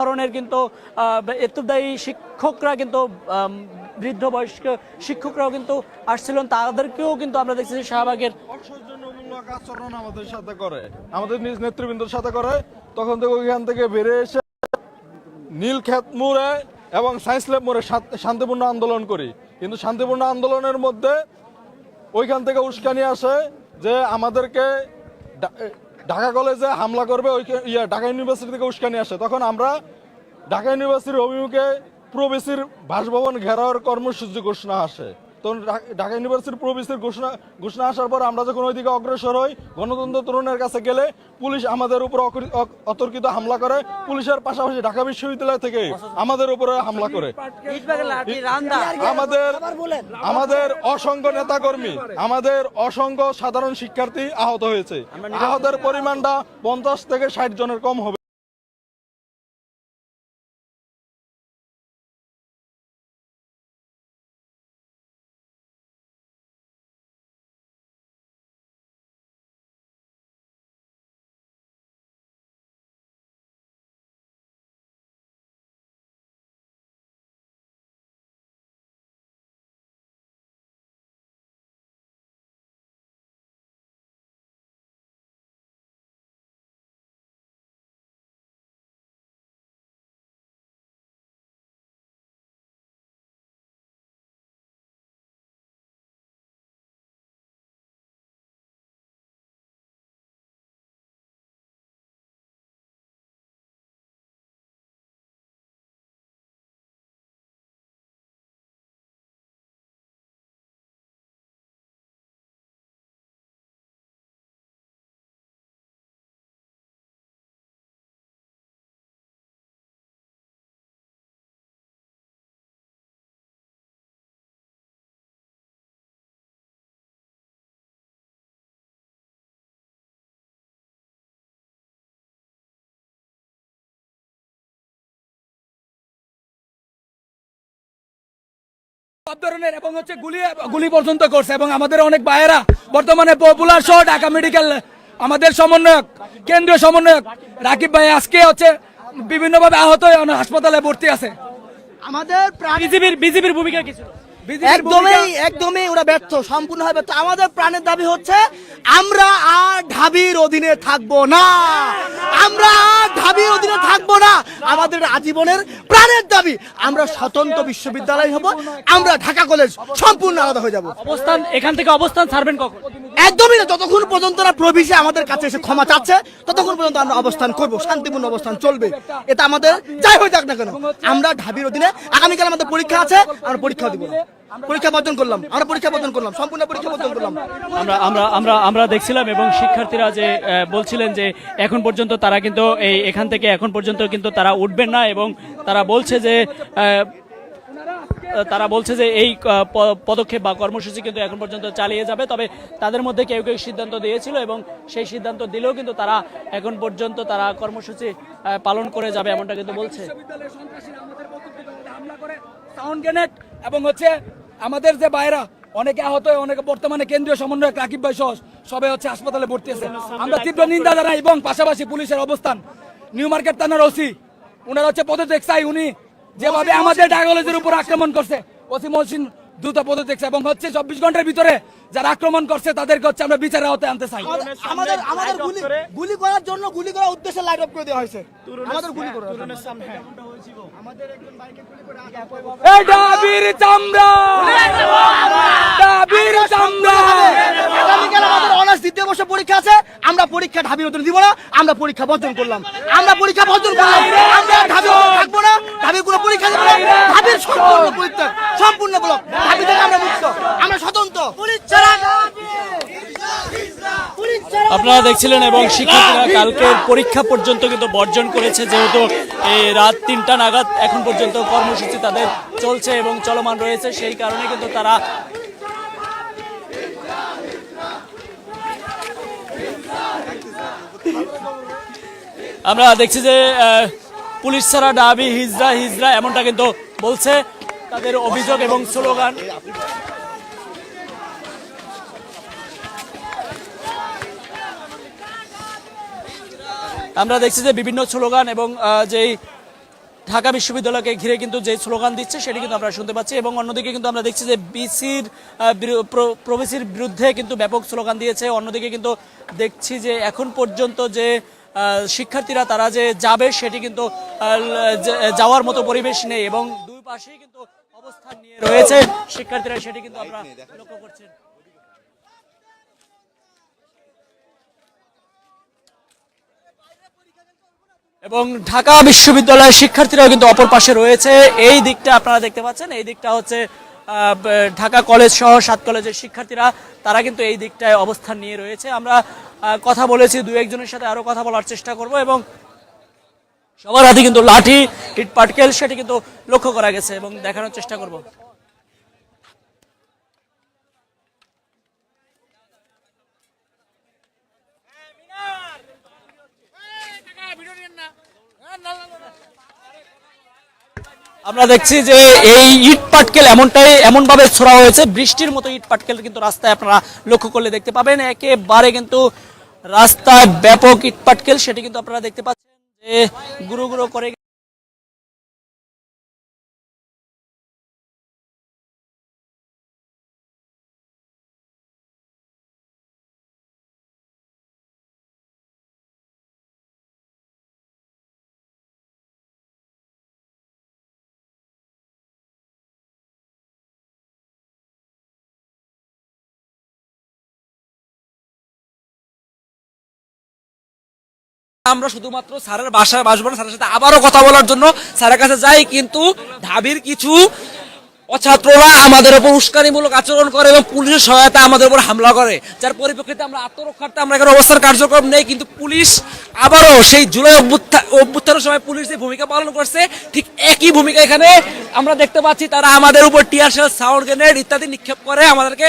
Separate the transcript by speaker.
Speaker 1: ধরনের কিন্তু এতদায়ী শিক্ষকরা কিন্তু বৃদ্ধ বয়স্ক শিক্ষকরাও কিন্তু আসছিলেন তাদেরকেও কিন্তু আমরা দেখছি শাহবাগের
Speaker 2: আচরণ আমাদের সাথে করে আমাদের নিজ নেতৃবৃন্দর সাথে করে। তখন থেকে ওইখান থেকে বেরিয়ে এসে নীলক্ষেত মোড়ে এবং সায়েন্স ল্যাব মোড়ে শান্তিপূর্ণ আন্দোলন করি। কিন্তু শান্তিপূর্ণ আন্দোলনের মধ্যে ওইখান থেকে উস্কানি আসে যে আমাদেরকে ঢাকা কলেজে হামলা করবে, ওই ইয়ে ঢাকা ইউনিভার্সিটি থেকে উস্কানি আসে। তখন আমরা ঢাকা ইউনিভার্সিটির অভিমুখে প্রবেশীর বাসভবন ঘেরাওয়ার কর্মসূচি ঘোষণা আসে। তখন ঢাকা ইউনিভার্সিটির প্রবেশের ঘোষণা ঘোষণা আসার পর আমরা যখন ওইদিকে অগ্রসর হই, গণতন্ত্র তরুণের কাছে গেলে পুলিশ আমাদের উপর অতর্কিত হামলা করে। পুলিশের পাশাপাশি ঢাকা বিশ্ববিদ্যালয় থেকে আমাদের উপরে হামলা করে। আমাদের আমাদের অসংখ্য নেতাকর্মী, আমাদের অসংখ্য সাধারণ শিক্ষার্থী আহত হয়েছে। আহতের পরিমাণটা পঞ্চাশ থেকে ষাট জনের কম হবে।
Speaker 3: সব ধরনের এবং হচ্ছে গুলি গুলি পর্যন্ত করছে এবং আমাদের অনেক ভাইয়েরা বর্তমানে পপুলার সহ ঢাকা মেডিকেল আমাদের সমন্বয়ক কেন্দ্রীয় সমন্বয়ক রাকিব ভাই আজকে হচ্ছে বিভিন্নভাবে আহত হয়ে হাসপাতালে ভর্তি আছে।
Speaker 4: আমাদের
Speaker 1: বিজেপির বিজেপির ভূমিকা কি ছিল?
Speaker 4: একদমই একদমই ওরা ব্যর্থ সম্পূর্ণ ব্যর্থ। আমাদের প্রাণের দাবি হচ্ছে আমরা আর ঢাবির অধীনে থাকব না। আমরা দাবি অধীনে থাকব না। আমাদের আজীবনের প্রাণের দাবি, আমরা স্বতন্ত্র বিশ্ববিদ্যালয় হব, আমরা ঢাকা কলেজ সম্পূর্ণ আলাদা হয়ে যাব।
Speaker 1: অবস্থান, এখান থেকে অবস্থান ছাড়বেন কখন?
Speaker 4: একদমই না, যতক্ষণ পর্যন্ত না প্রভিসে আমাদের কাছে এসে ক্ষমা চাচ্ছে, ততক্ষণ পর্যন্ত আমরা অবস্থান করব, শান্তিপূর্ণ অবস্থান চলবে। এটা আমাদের, যাই হয়ে যাক না কেন, আমরা ঢাবির অধীনে, আগামীকাল আমাদের পরীক্ষা আছে, আমরা পরীক্ষা দিব। পরীক্ষা বর্জন করলাম, আমরা পরীক্ষা বর্জন করলাম, সম্পূর্ণ পরীক্ষা বর্জন করলাম।
Speaker 1: আমরা আমরা আমরা আমরা দেখছিলাম এবং শিক্ষার্থীরা যে বলছিলেন যে, এখন পর্যন্ত তারা কিন্তু এই, এখান থেকে এখন পর্যন্ত কিন্তু তারা উঠবেন না এবং তারা বলছে যে তারা বলছে যে এই পদক্ষেপ বা কর্মসূচি কিন্তু এখন পর্যন্ত চালিয়ে যাবে। তবে তাদের মধ্যে কেউ কেউ সিদ্ধান্ত দিয়েছিল এবং সেই সিদ্ধান্ত দিলেও কিন্তু তারা এখন পর্যন্ত তারা কর্মসূচি পালন করে যাবে এমনটা কিন্তু বলছে।
Speaker 3: এবং হচ্ছে আমাদের যে বাইরা অনেকে আহত অনেকে বর্তমানে কেন্দ্রীয় সমন্বয়ক রাকিব ভাই সহ সবে হচ্ছে হাসপাতালে ভর্তি আছে। আমরা তীব্র নিন্দা জানাই এবং পাশাপাশি পুলিশের অবস্থান। নিউ মার্কেট থানার ওসি, উনার হচ্ছে পদত্যাগ চাই, উনি যেভাবে আমাদের ঢাকা উপর আক্রমণ করছে ওসি মহসিন দ্রুত পদত্যাগ চাই এবং হচ্ছে চব্বিশ ঘণ্টার ভিতরে যারা আক্রমণ করছে তাদেরকে হচ্ছে আমরা বিচারের আওতায় আনতে চাই।
Speaker 4: আমাদের আমাদের গুলি গুলি করার জন্য গুলি করার উদ্দেশ্যে লাইট অফ করে দেওয়া হয়েছে। আমাদের গুলি করার জন্য।
Speaker 3: এই ডাবির চামড়া! ডাবির চামড়া!
Speaker 4: আগামীকাল আমাদের অনার্স দ্বিতীয় বর্ষ পরীক্ষা আছে। আমরা পরীক্ষা ঢাবির উত্তর দিব না আমরা পরীক্ষা বর্জন করলাম। আমরা পরীক্ষা বর্জন করলাম। আমরা না পরীক্ষা সম্পূর্ণ পরিত্যাগ সম্পূর্ণ ব্লক। থেকে আমরা মুক্ত। আমরা স্বতন্ত্র।
Speaker 1: আপনারা দেখছিলেন এবং শিক্ষার্থীরা কালকের পরীক্ষা পর্যন্ত কিন্তু বর্জন করেছে, যেহেতু এই রাত তিনটা নাগাদ এখন পর্যন্ত কর্মসূচি তাদের চলছে এবং চলমান রয়েছে। সেই কারণে কিন্তু তারা আমরা দেখছি যে পুলিশ ছাড়া ডাবি হিজরা হিজরা এমনটা কিন্তু বলছে তাদের অভিযোগ এবং স্লোগান। আমরা দেখছি যে বিভিন্ন স্লোগান এবং যেই ঢাকা বিশ্ববিদ্যালয়কে ঘিরে কিন্তু যে স্লোগান দিচ্ছে, সেটি কিন্তু আমরা শুনতে পাচ্ছি এবং অন্যদিকে কিন্তু আমরা দেখছি যে বিসির প্রবেশির বিরুদ্ধে কিন্তু ব্যাপক স্লোগান দিয়েছে। অন্যদিকে কিন্তু দেখছি যে এখন পর্যন্ত যে শিক্ষার্থীরা তারা যে যাবে সেটি কিন্তু যাওয়ার মতো পরিবেশ নেই এবং দুই পাশেই কিন্তু অবস্থান নিয়ে রয়েছে শিক্ষার্থীরা সেটি কিন্তু আমরা লক্ষ্য করছেন। এবং ঢাকা বিশ্ববিদ্যালয়ের শিক্ষার্থীরাও কিন্তু অপর পাশে রয়েছে। এই দিকটা আপনারা দেখতে পাচ্ছেন। এই দিকটা হচ্ছে ঢাকা কলেজ সহ সাত কলেজের শিক্ষার্থীরা, তারা কিন্তু এই দিকটায় অবস্থান নিয়ে রয়েছে। আমরা কথা বলেছি, দু একজনের সাথে আরও কথা বলার চেষ্টা করব এবং সবার হাতে কিন্তু লাঠি ইট পাটকেল সেটি কিন্তু লক্ষ্য করা গেছে এবং দেখানোর চেষ্টা করব। আমরা দেখছি যে এই ইট পাটকেল এমনটাই এমন ভাবে ছোড়া হয়েছে। বৃষ্টির মতো ইট পাটকেল কিন্তু রাস্তায় আপনারা লক্ষ্য করলে দেখতে পাবেন। একেবারে কিন্তু রাস্তায় ব্যাপক ইট পাটকেল, সেটি কিন্তু আপনারা দেখতে পাচ্ছেন যে গুঁড়ো গুঁড়ো করে
Speaker 5: আমরা শুধুমাত্র স্যারের বাসায় বাসবো না, স্যারের সাথে আবারও কথা বলার জন্য স্যারের কাছে যাই, কিন্তু ঢাবির কিছু ছাত্ররা আমাদের উপর উস্কানিমূলক আচরণ করে এবং পুলিশের সহায়তা আমাদের উপর হামলা করে। যার পরিপ্রেক্ষিতে আমরা আত্মরক্ষার্থে আমরা এখানে অবস্থান কার্যক্রম নেই, কিন্তু পুলিশ আবারও সেই জুলাই অভ্যুত্থান অভ্যুত্থানের সময় পুলিশ যে ভূমিকা পালন করছে, ঠিক একই ভূমিকা এখানে আমরা দেখতে পাচ্ছি। তারা আমাদের উপর টিয়ার সাউন্ড গ্রেনেড ইত্যাদি নিক্ষেপ করে আমাদেরকে